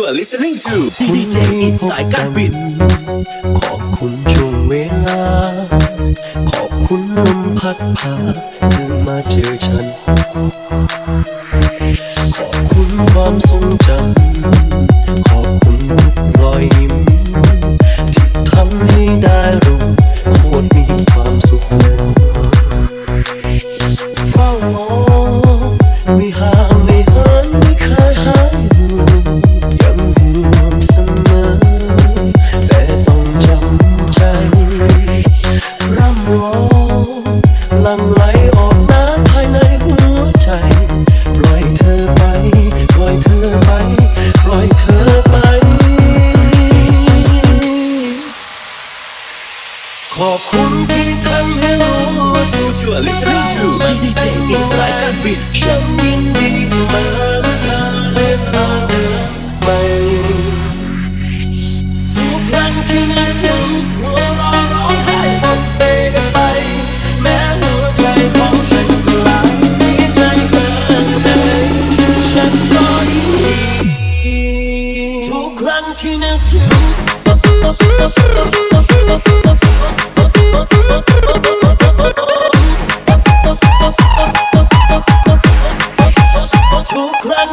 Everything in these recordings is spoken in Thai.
are listening to ดีเจอินสายการบิน ขอบคุณช่วงเวลา ขอบคุณลมพัดพาเธอมาเจอฉัน ขอบคุณความทรงจำ ขอบคุณที่ทำให้รู้ว่าสุด you are listening to ดีเจอินสายการบินฉันยินดีเสมอทางเลือกทางเดินใหม่ทุกครั้งที่นึกถึงหัวเราะร้องไห้หมดไปกันไป แม้หัวใจของฉันสลายเสียใจเกินเลยฉันก็ยินดีทุกครั้งที่นึกถึง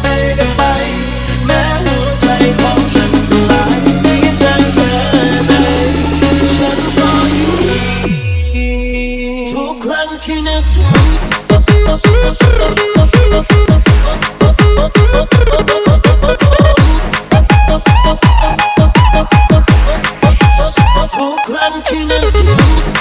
เปกันไปแม้หัวใจของฉันสลายเสียใจแค่ไหนฉันก็ยินดีทุกครั้งที่นึกถึงทุก